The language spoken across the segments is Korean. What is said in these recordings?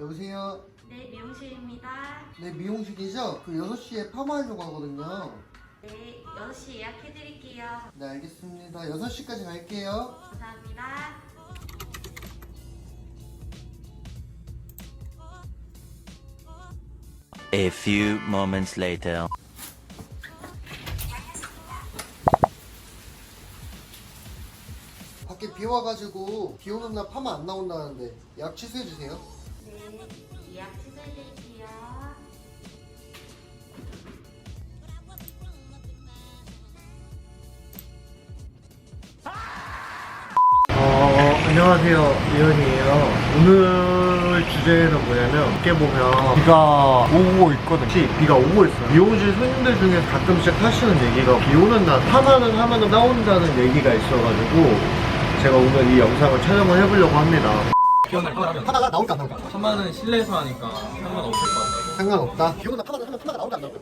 여보세요? 네, 미용실입니다. 네, 미용실이죠? 그 6시에 파마하려고 하거든요. 네, 6시 예약해드릴게요. 네, 알겠습니다. 6시까지 갈게요. 감사합니다. A few moments later. 밖에 비 와가지고 비 오는 날 파마 안 나온다는데 약 취소해주세요. 어, 안녕하세요. 이현이에요. 오늘 주제는 뭐냐면, 이렇게 보면 비가 오고 있거든요. 혹시 비가 오고 있어요. 미용실 손님들 중에 가끔씩 하시는 얘기가 비 오는 날 파마를 하면 나온다는 얘기가 있어가지고 제가 오늘 이 영상을 촬영을 해보려고 합니다. 비오는 파마하면 파마가 나올까 안 나올까? 파마는 실내에서 하니까 상관 없을 것 같아요. 상관없다. 비 오는 날 파마를 하면 파마가 나올까 안 나올까?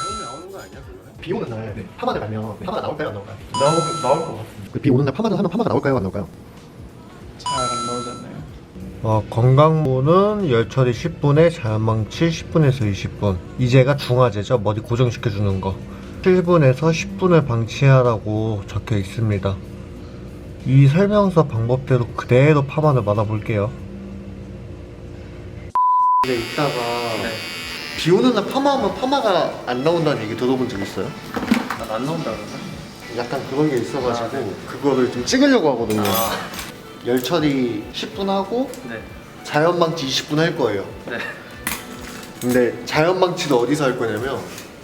당연히 나오는 거 아니야, 그거는? 비 오는 날 파마를 가면 파마가 나올까요, 안 나올까요? 나올, 나올 것 같아요. 그비 오는 날 파마를 하면 파마가 나올까요, 안 나올까요? 잘 안 나오지 않나요? 어, 건강무는 열처리 10분에 자연망치 10분에서 20분. 이제가 중화제죠. 머리 고정시켜주는 거. 7분에서 10분을 방치하라고 적혀 있습니다. 이 설명서 방법대로 그대로 파마를 말아볼게요. 근데 이따가 비 오는 날 파마하면 파마가 안 나온다는 얘기 들어본 적 있어요? 난안 나온다 그러나? 약간 그런 게 있어가지고 아, 네. 그거를 좀 찍으려고 하거든요. 아, 열 처리 10분 하고 네. 자연망치 20분 할 거예요. 네. 근데 자연망치는 어디서 할 거냐면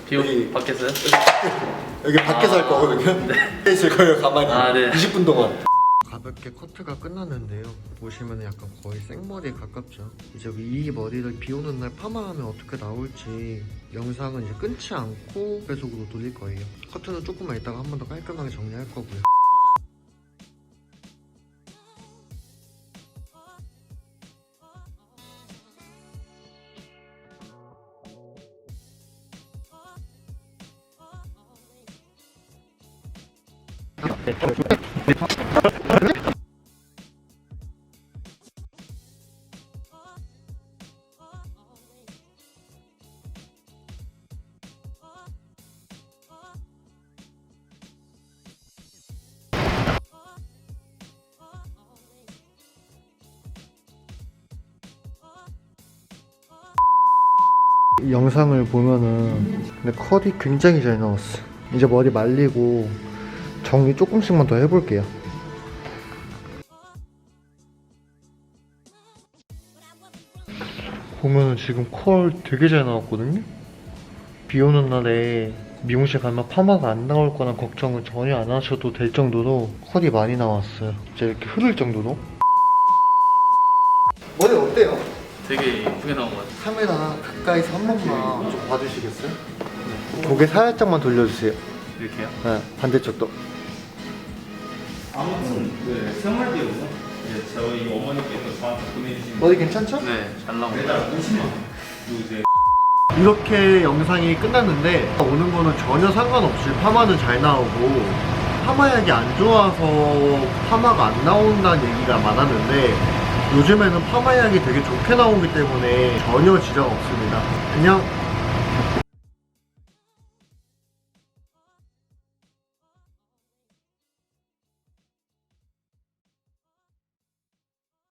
비 여기- 오, 밖에서요? 여기 밖에서 할 아, 거거든요. 있을 거예요 가만히 아, 네. 20분 동안. 가볍게 커트가 끝났는데요. 보시면 약간 거의 생머리에 가깝죠. 이제 이 머리를 비 오는 날 파마하면 어떻게 나올지 영상은 이제 끊지 않고 계속으로 돌릴 거예요. 커트는 조금만 있다가 한 번 더 깔끔하게 정리할 거고요. 영상을 보면은 근데 컷이 굉장히 잘 나왔어. 이제 머리 말리고 정리 조금씩만 더 해볼게요. 보면은 지금 컬 되게 잘 나왔거든요. 비 오는 날에 미용실 가면 파마가 안 나올 거란 걱정은 전혀 안 하셔도 될 정도로 컬이 많이 나왔어요. 진짜 이렇게 흐를 정도로. 머리 어때요? 되게 예쁘게 나온 것 같아요. 카메라 가까이서 한 번만 좀 봐주시겠어요? 고개 살짝만 돌려주세요. 이렇게요? 네, 반대쪽도. 아무튼 그 생활비용은 이제 저희 어머니께서 저한테 보내주신 머리 괜찮죠? 네, 잘 나온 것 매달 같아요. 50만 원 그리고 이제 이렇게 영상이 끝났는데 오는 거는 전혀 상관없이 파마는 잘 나오고 파마약이 안 좋아서 파마가 안 나온다는 얘기가 많았는데 요즘에는 파마약이 되게 좋게 나오기 때문에 전혀 지장 없습니다. 안녕.